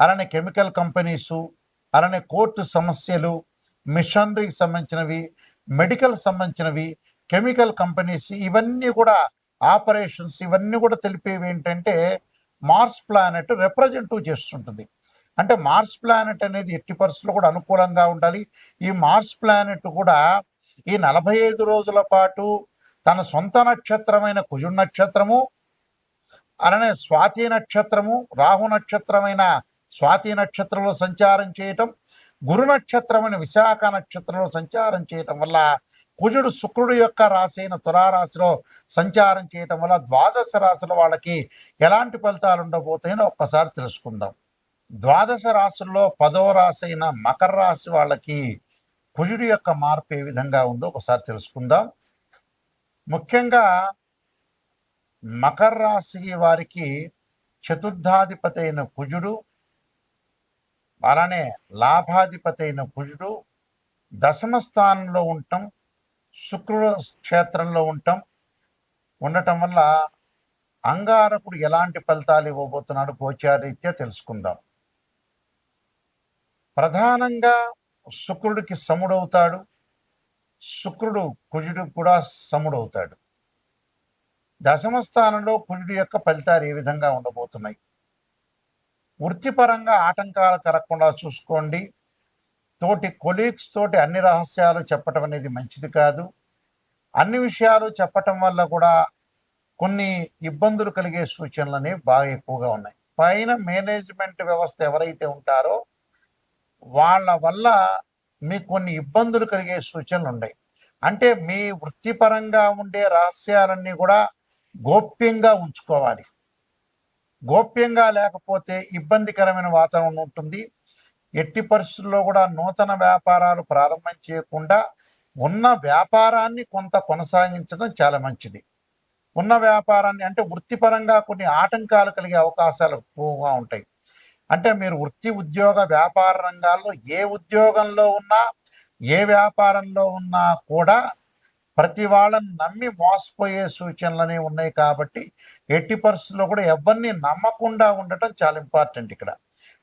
అలానే chemical companies అలానే court సమస్యలు మిషనరీకి సంబంధించినవి మెడికల్ సంబంధించినవి కెమికల్ కంపెనీస్ ఇవన్నీ కూడా ఆపరేషన్స్ ఇవన్నీ కూడా తెలిపేవి ఏంటంటే మార్స్ ప్లానెట్ రిప్రజెంటివ్ చేస్తుంటుంది. అంటే మార్స్ ప్లానెట్ అనేది ఎట్టి పరిస్థితుల్లో కూడా అనుకూలంగా ఉండాలి. ఈ మార్స్ ప్లానెట్ కూడా ఈ నలభై ఐదు రోజుల పాటు తన సొంత నక్షత్రమైన కుజు నక్షత్రము అలానే స్వాతి నక్షత్రము రాహు నక్షత్రమైన స్వాతి నక్షత్రంలో సంచారం చేయటం గురు నక్షత్రమైన విశాఖ నక్షత్రంలో సంచారం చేయటం వల్ల కుజుడు శుక్రుడు యొక్క రాశి అయిన తులారాశిలో సంచారం చేయటం వల్ల ద్వాదశ రాశుల వాళ్ళకి ఎలాంటి ఫలితాలు ఉండబోతాయని ఒక్కసారి తెలుసుకుందాం. ద్వాదశ రాశుల్లో పదవ రాశి అయిన మకర రాశి వాళ్ళకి కుజుడు యొక్క మార్పు ఏ విధంగా ఉందో ఒకసారి తెలుసుకుందాం. ముఖ్యంగా మకర రాశి వారికి చతుర్థాధిపతి అయిన కుజుడు అలానే లాభాధిపతి అయిన కుజుడు దశమ స్థానంలో ఉండటం శుక్రుడు క్షేత్రంలో ఉండటం ఉండటం వల్ల అంగారకుడు ఎలాంటి ఫలితాలు ఇవ్వబోతున్నాడు గోచారీత్యా తెలుసుకుందాం. ప్రధానంగా శుక్రుడికి సముడవుతాడు శుక్రుడు కుజుడికి కూడా సముడవుతాడు. దశమ స్థానంలో కుజుడి యొక్క ఫలితాలు ఏ విధంగా ఉండబోతున్నాయి? వృత్తిపరంగా ఆటంకాలు కలగకుండా చూసుకోండి. తోటి కొలీగ్స్ తోటి అన్ని రహస్యాలు చెప్పటం అనేది మంచిది కాదు. అన్ని విషయాలు చెప్పటం వల్ల కూడా కొన్ని ఇబ్బందులు కలిగే సూచనలు అనేవి బాగా ఎక్కువగా ఉన్నాయి. పైన మేనేజ్మెంట్ వ్యవస్థ ఎవరైతే ఉంటారో వాళ్ళ వల్ల మీకు కొన్ని ఇబ్బందులు కలిగే సూచనలు ఉన్నాయి. అంటే మీ వృత్తిపరంగా ఉండే రహస్యాలన్నీ కూడా గోప్యంగా ఉంచుకోవాలి. గోప్యంగా లేకపోతే ఇబ్బందికరమైన వాతావరణం ఉంటుంది. ఎట్టి పరిస్థితుల్లో కూడా నూతన వ్యాపారాలు ప్రారంభం చేయకుండా ఉన్న వ్యాపారాన్ని కొంత కొనసాగించడం చాలా మంచిది. ఉన్న వ్యాపారాన్ని అంటే వృత్తిపరంగా కొన్ని ఆటంకాలు కలిగే అవకాశాలు ఎక్కువగా ఉంటాయి. అంటే మీరు వృత్తి ఉద్యోగ వ్యాపార రంగాల్లో ఏ ఉద్యోగంలో ఉన్నా ఏ వ్యాపారంలో ఉన్నా కూడా ప్రతి వాళ్ళని నమ్మి మోసపోయే సూచనలనే ఉన్నాయి కాబట్టి ఎట్టి పరిస్థితుల్లో కూడా ఎవరిని నమ్మకుండా ఉండటం చాలా ఇంపార్టెంట్ ఇక్కడ.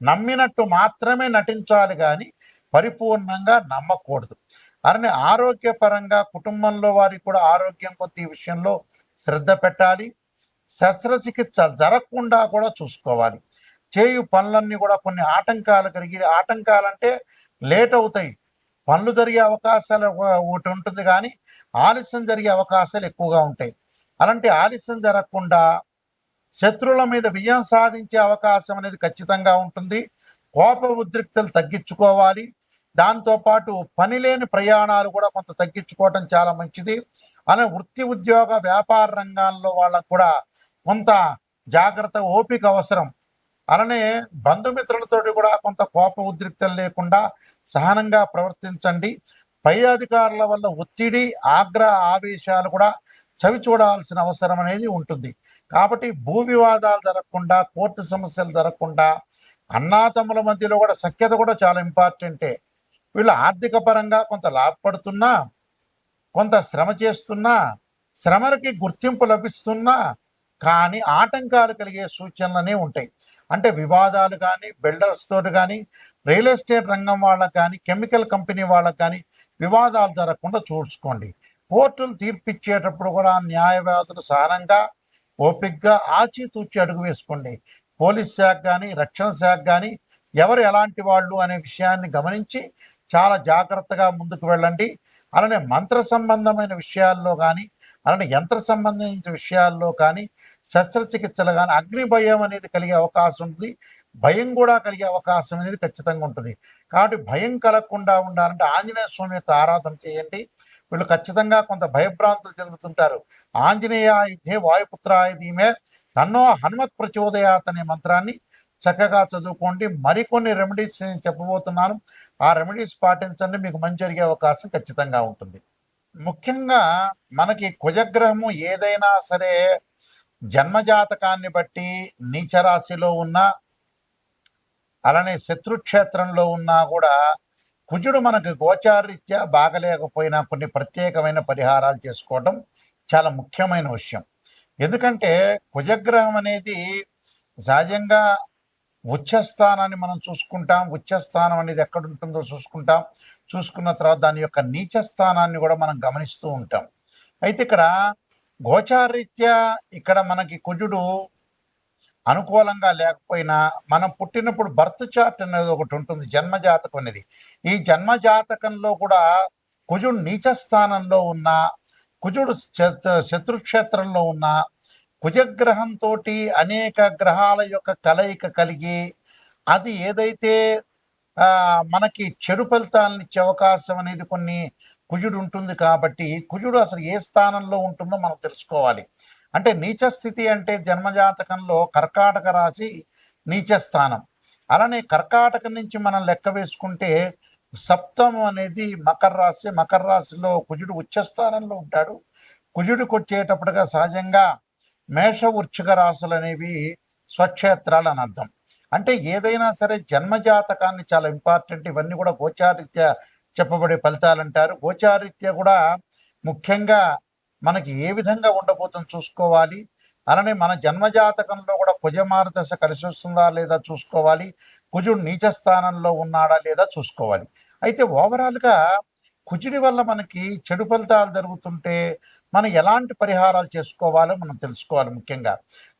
నమ్మినట్టు మాత్రమే నటించాలి కానీ పరిపూర్ణంగా నమ్మకూడదు. అలానే ఆరోగ్యపరంగా కుటుంబంలో వారికి కూడా ఆరోగ్యం కొద్ది ఈ విషయంలో శ్రద్ధ పెట్టాలి. శస్త్రచికిత్స జరగకుండా కూడా చూసుకోవాలి. చేయు పనులన్నీ కూడా కొన్ని ఆటంకాలు కలిగి ఆటంకాలంటే లేట్ అవుతాయి. పనులు జరిగే అవకాశాలు ఒకటి ఉంటుంది కానీ ఆలస్యం జరిగే అవకాశాలు ఎక్కువగా ఉంటాయి. అలాంటి ఆలస్యం జరగకుండా శత్రువుల మీద విజయం సాధించే అవకాశం అనేది ఖచ్చితంగా ఉంటుంది. కోప ఉద్రిక్తలు తగ్గించుకోవాలి. దాంతోపాటు పని లేని ప్రయాణాలు కూడా కొంత తగ్గించుకోవటం చాలా మంచిది. అలా వృత్తి ఉద్యోగ వ్యాపార రంగాల్లో వాళ్ళకు కూడా కొంత జాగ్రత్త ఓపిక అవసరం. అలానే బంధుమిత్రులతో కూడా కొంత కోప ఉద్రిక్తలు లేకుండా సహనంగా ప్రవర్తించండి. పై అధికారుల వల్ల ఒత్తిడి ఆగ్రహ ఆవేశాలు కూడా చవి చూడాల్సిన అవసరం అనేది ఉంటుంది. కాబట్టి భూ వివాదాలు జరగకుండా కోర్టు సమస్యలు జరగకుండా అన్నాతమ్ముల మధ్యలో కూడా సఖ్యత కూడా చాలా ఇంపార్టెంటే వీళ్ళు ఆర్థిక పరంగా కొంత లాభపడుతున్నా కొంత శ్రమ చేస్తున్నా శ్రమలకి గుర్తింపు లభిస్తున్నా కానీ ఆటంకాలు కలిగే సూచనలనే ఉంటాయి. అంటే వివాదాలు కానీ బిల్డర్స్తో కానీ రియల్ ఎస్టేట్ రంగం వాళ్ళకు కానీ కెమికల్ కంపెనీ వాళ్ళకు కానీ వివాదాలు జరగకుండా చూసుకోండి. కోర్టులు తీర్పిచ్చేటప్పుడు కూడా న్యాయవాదులు సహనంగా ఓపిక్గా ఆచితూచి అడుగు వేసుకోండి. పోలీస్ శాఖ కానీ రక్షణ శాఖ కానీ ఎవరు ఎలాంటి వాళ్ళు అనే విషయాన్ని గమనించి చాలా జాగ్రత్తగా ముందుకు వెళ్ళండి. అలానే మంత్ర సంబంధమైన విషయాల్లో కానీ అలానే యంత్ర సంబంధించిన విషయాల్లో కానీ శస్త్రచికిత్సలు కానీ అగ్ని భయం అనేది కలిగే అవకాశం ఉంటుంది భయం కూడా కలిగే అవకాశం అనేది ఖచ్చితంగా ఉంటుంది. కాబట్టి భయం కలగకుండా ఉండాలంటే ఆంజనేయ స్వామి యొక్క ఆరాధన చేయండి. వీళ్ళు ఖచ్చితంగా కొంత భయభ్రాంతులు చెందుతుంటారు. ఆంజనేయ యుద్ధే వాయుపుత్రాయ ధీమే. తన్నో హనుమత్ ప్రచోదయాత్ అనే మంత్రాన్ని చక్కగా చదువుకోండి. మరికొన్ని రెమెడీస్ నేను చెప్పబోతున్నాను. ఆ రెమెడీస్ పాటించండి. మీకు మంచి జరిగే అవకాశం ఖచ్చితంగా ఉంటుంది. ముఖ్యంగా మనకి కుజగ్రహము ఏదైనా సరే జన్మజాతకాన్ని బట్టి నీచరాశిలో ఉన్న అలానే శత్రుక్షేత్రంలో ఉన్నా కూడా కుజుడు మనకు గోచారీత్యా బాగలేకపోయినా కొన్ని ప్రత్యేకమైన పరిహారాలు చేసుకోవడం చాలా ముఖ్యమైన విషయం. ఎందుకంటే కుజగ్రహం అనేది సహజంగా ఉచ్చస్థానాన్ని మనం చూసుకుంటాం ఉచ్చస్థానం అనేది ఎక్కడ ఉంటుందో చూసుకుంటాం. చూసుకున్న తర్వాత దాని యొక్క నీచ స్థానాన్ని కూడా మనం గమనిస్తూ ఉంటాం. అయితే ఇక్కడ గోచారీత్యా ఇక్కడ మనకి కుజుడు అనుకూలంగా లేకపోయినా మనం పుట్టినప్పుడు బర్త్ చార్ట్ అనేది ఒకటి ఉంటుంది జన్మజాతకం అనేది. ఈ జన్మజాతకంలో కూడా కుజుడు నీచ స్థానంలో ఉన్న కుజుడు శత్రుక్షేత్రంలో ఉన్న కుజగ్రహంతో అనేక గ్రహాల యొక్క కలయిక కలిగి అది ఏదైతే మనకి చెడు ఫలితాలను ఇచ్చే అవకాశం అనేది కొన్ని కుజుడు ఉంటుంది కాబట్టి కుజుడు అసలు ఏ స్థానంలో ఉంటుందో మనం తెలుసుకోవాలి. అంటే నీచ స్థితి అంటే జన్మజాతకంలో కర్కాటక రాశి నీచ స్థానం. అలానే కర్కాటక నుంచి మనం లెక్క వేసుకుంటే సప్తమం అనేది మకర రాశి మకర రాశిలో కుజుడు ఉచ్చ స్థానంలో ఉంటాడు. కుజుడికి వచ్చేటప్పటిగా సహజంగా మేష వృచ్చిక రాశులు అనేవి స్వక్షేత్రాలు అని అర్థం. అంటే ఏదైనా సరే జన్మజాతకాన్ని చాలా ఇంపార్టెంట్ ఇవన్నీ కూడా గోచారిత్య చెప్పబడే ఫలితాలు అంటారు. గోచారిత్య కూడా ముఖ్యంగా మనకి ఏ విధంగా ఉండబోతుందో చూసుకోవాలి. అలానే మన జన్మజాతకంలో కూడా కుజమార దశ కలిసి వస్తుందా లేదా చూసుకోవాలి. కుజుడు నీచ స్థానంలో ఉన్నాడా లేదా చూసుకోవాలి. అయితే ఓవరాల్గా కుజుడి వల్ల మనకి చెడు ఫలితాలు జరుగుతుంటే మనం ఎలాంటి పరిహారాలు చేసుకోవాలో మనం తెలుసుకోవాలి ముఖ్యంగా.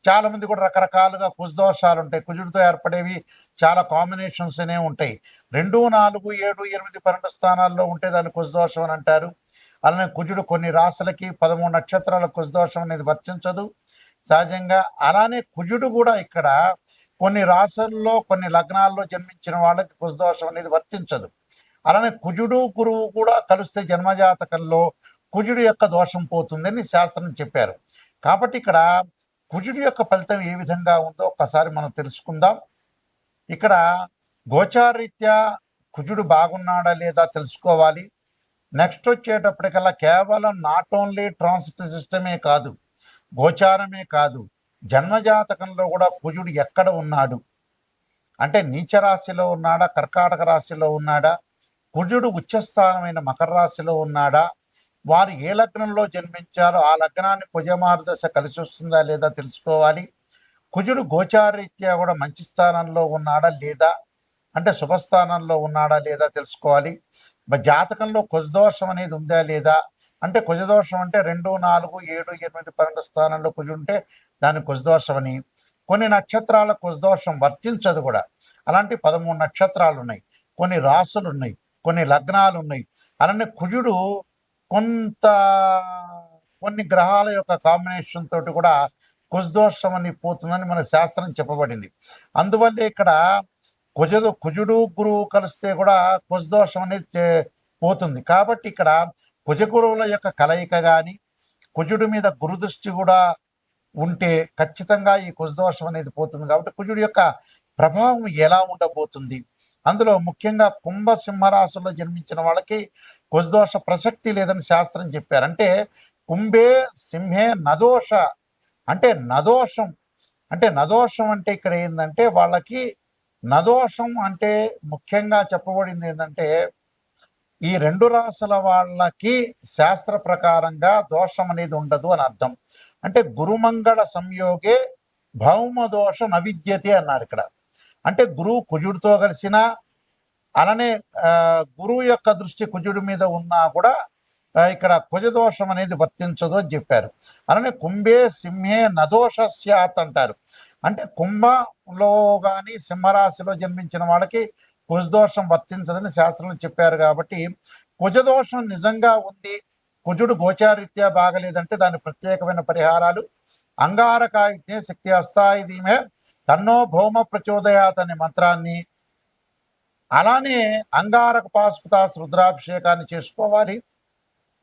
చాలా మంది కూడా రకరకాలుగా కుజదోషాలు ఉంటాయి. కుజుడితో ఏర్పడేవి చాలా కాంబినేషన్స్ అనే ఉంటాయి. రెండు నాలుగు ఏడు ఎనిమిది పన్నెండు స్థానాల్లో ఉంటే దాన్ని కుజదోషం అని అంటారు. అలానే కుజుడు కొన్ని రాశులకి పదమూడు నక్షత్రాల కుజదోషం అనేది వర్తించదు. సహజంగా అలానే కుజుడు కూడా ఇక్కడ కొన్ని రాసుల్లో కొన్ని లగ్నాల్లో జన్మించిన వాళ్ళకి కుజదోషం అనేది వర్తించదు. అలానే కుజుడు గురువు కూడా కలిస్తే జన్మజాతకంలో కుజుడు యొక్క దోషం పోతుందని శాస్త్రం చెప్పారు. కాబట్టి ఇక్కడ కుజుడు యొక్క ఫలితం ఏ విధంగా ఉందో ఒక్కసారి మనం తెలుసుకుందాం. ఇక్కడ గోచారీత్యా కుజుడు బాగున్నాడా లేదా తెలుసుకోవాలి. నెక్స్ట్ వచ్చేటప్పటికల్లా కేవలం నాట్ ఓన్లీ ట్రాన్సిట్ సిస్టమే కాదు గోచారమే కాదు జన్మజాతకంలో కూడా కుజుడు ఎక్కడ ఉన్నాడు? అంటే నీచ రాశిలో ఉన్నాడా కర్కాటక రాశిలో ఉన్నాడా? కుజుడు ఉచ్చస్థానమైన మకర రాశిలో ఉన్నాడా? వారు ఏ లగ్నంలో జన్మించారో? ఆ లగ్నాన్ని కుజమార్దశ కలిసి వస్తుందా లేదా తెలుసుకోవాలి. కుజుడు గోచారరీత్యా కూడా మంచి స్థానంలో ఉన్నాడా లేదా? అంటే శుభస్థానంలో ఉన్నాడా లేదా తెలుసుకోవాలి. జాతకంలో కుజదోషం అనేది ఉందా లేదా? అంటే కుజదోషం అంటే రెండు నాలుగు ఏడు ఎనిమిది పన్నెండు స్థానంలో కుజు ఉంటే దాని కుజదోషం అని. కొన్ని నక్షత్రాల కుజదోషం వర్తించదు కూడా. అలాంటి పదమూడు నక్షత్రాలు ఉన్నాయి. కొన్ని రాసులు ఉన్నాయి. కొన్ని లగ్నాలు ఉన్నాయి అలానే కుజుడు కొంత కొన్ని గ్రహాల యొక్క కాంబినేషన్ తోటి కూడా కుజదోషం అని పోతుందని మన శాస్త్రం చెప్పబడింది. అందువల్ల ఇక్కడ కుజదు కుజుడు గురువు కలిస్తే కూడా కుజదోషం అనేది చే- పోతుంది. కాబట్టి ఇక్కడ కుజ గురువుల యొక్క కలయిక కానీ కుజుడి మీద గురుదృష్టి కూడా ఉంటే ఖచ్చితంగా ఈ కుజదోషం అనేది పోతుంది. కాబట్టి కుజుడి యొక్క ప్రభావం ఎలా ఉండబోతుంది? అందులో ముఖ్యంగా కుంభ సింహరాశుల్లో జన్మించిన వాళ్ళకి కుజదోష ప్రసక్తి లేదని శాస్త్రం చెప్పారంటే కుంభే సింహే నదోష. అంటే నదోషం. అంటే నదోషం అంటే ఇక్కడ ఏంటంటే వాళ్ళకి నదోషం అంటే ముఖ్యంగా చెప్పబడింది ఏంటంటే ఈ రెండు రాసుల వాళ్ళకి శాస్త్ర ప్రకారంగా దోషం అనేది ఉండదు అని అర్థం. అంటే గురుమంగళ సంయోగే భౌమ దోష నవిద్యతే అన్నారు ఇక్కడ. అంటే గురువు కుజుడితో కలిసిన అలానే గురువు యొక్క దృష్టి కుజుడి మీద ఉన్నా కూడా ఇక్కడ కుజదోషం అనేది వర్తించదు అని చెప్పారు. అలానే కుంభే సింహే నదోష స్యాత్ అంటారు. అంటే కుంభంలో కానీ సింహరాశిలో జన్మించిన వాళ్ళకి కుజదోషం వర్తించదని శాస్త్రంలో చెప్పారు కాబట్టి కుజదోషం నిజంగా ఉంది కుజుడు గోచారీత్యా బాగలేదంటే దాని ప్రత్యేకమైన పరిహారాలు అంగారకాయుజ్ఞే శక్తి అస్థాయిమే తన్నో భౌమ ప్రచోదయాత్ అనే మంత్రాన్ని. అలానే అంగారక పాశుపతాస్ రుద్రాభిషేకాన్ని చేసుకోవాలి.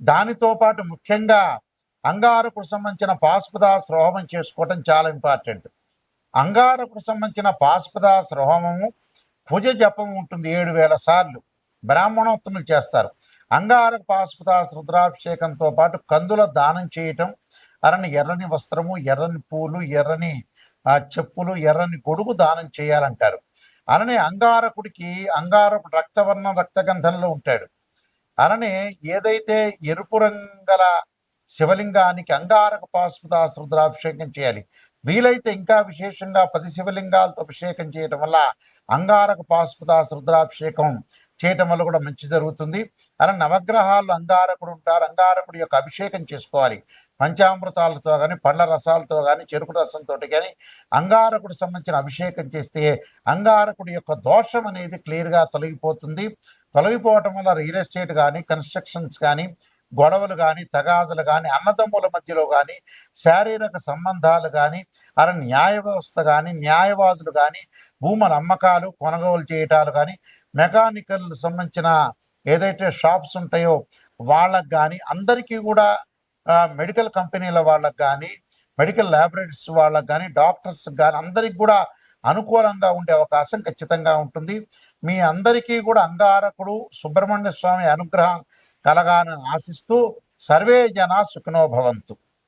దానితో పాటు ముఖ్యంగా అంగారకుడు సంబంధించిన పాశుపదాస్ రోహమం చేసుకోవటం చాలా ఇంపార్టెంట్. అంగారకుడు సంబంధించిన పాశుపదాస్ రోహమము భుజ జపం ఉంటుంది ఏడు వేల సార్లు. బ్రాహ్మణోత్తములు చేస్తారు. అంగారక పాశుపదాస్ రుద్రాభిషేకంతో పాటు కందుల దానం చేయటం. అరని ఎర్రని వస్త్రము ఎర్రని పూలు ఎర్రని ఆ, చెప్పులు ఎర్రని గొడుగు దానం చేయాలంటారు. అలానే అంగారకుడికి అంగారకుడు రక్తవర్ణం రక్తగంధంలో ఉంటాడు. అలానే ఏదైతే ఎరుపు రంగల శివలింగానికి అంగారక పాశుపతాశ్రుద్ర అభిషేకం చేయాలి. వీలైతే ఇంకా విశేషంగా పది శివలింగాలతో అభిషేకం చేయటం వల్ల అంగారక పాశుపతాశ్రుద్రాభిషేకం చేయటం వల్ల కూడా మంచి జరుగుతుంది. అలా నవగ్రహాలు అంగారకుడు ఉంటారు. అంగారకుడి యొక్క అభిషేకం చేసుకోవాలి. పంచామృతాలతో కానీ పండ్ల రసాలతో కానీ చెరుకు రసంతో కానీ అంగారకుడు సంబంధించిన అభిషేకం చేస్తే అంగారకుడి యొక్క దోషం అనేది క్లియర్గా తొలగిపోతుంది. తొలగిపోవటం వల్ల రియల్ ఎస్టేట్ కానీ కన్స్ట్రక్షన్స్ కానీ గొడవలు కానీ తగాదులు కానీ అన్నదమ్ముల మధ్యలో కానీ శారీరక సంబంధాలు కానీ అలా న్యాయ వ్యవస్థ కానీ న్యాయవాదులు కానీ భూముల అమ్మకాలు కొనుగోలు చేయటాలు కానీ మెకానికల్ సంబంధించిన ఏదైతే షాప్స్ ఉంటాయో వాళ్ళకు కానీ అందరికీ కూడా మెడికల్ కంపెనీల వాళ్ళకి కానీ మెడికల్ ల్యాబొరేటరీస్ వాళ్ళకి కానీ డాక్టర్స్ కానీ అందరికి కూడా అనుకూలంగా ఉండే అవకాశం ఖచ్చితంగా ఉంటుంది. మీ అందరికీ కూడా అంగారకుడు సుబ్రహ్మణ్య స్వామి అనుగ్రహం కలగాలని ఆశిస్తూ సర్వే జన సుఖినోభవంతు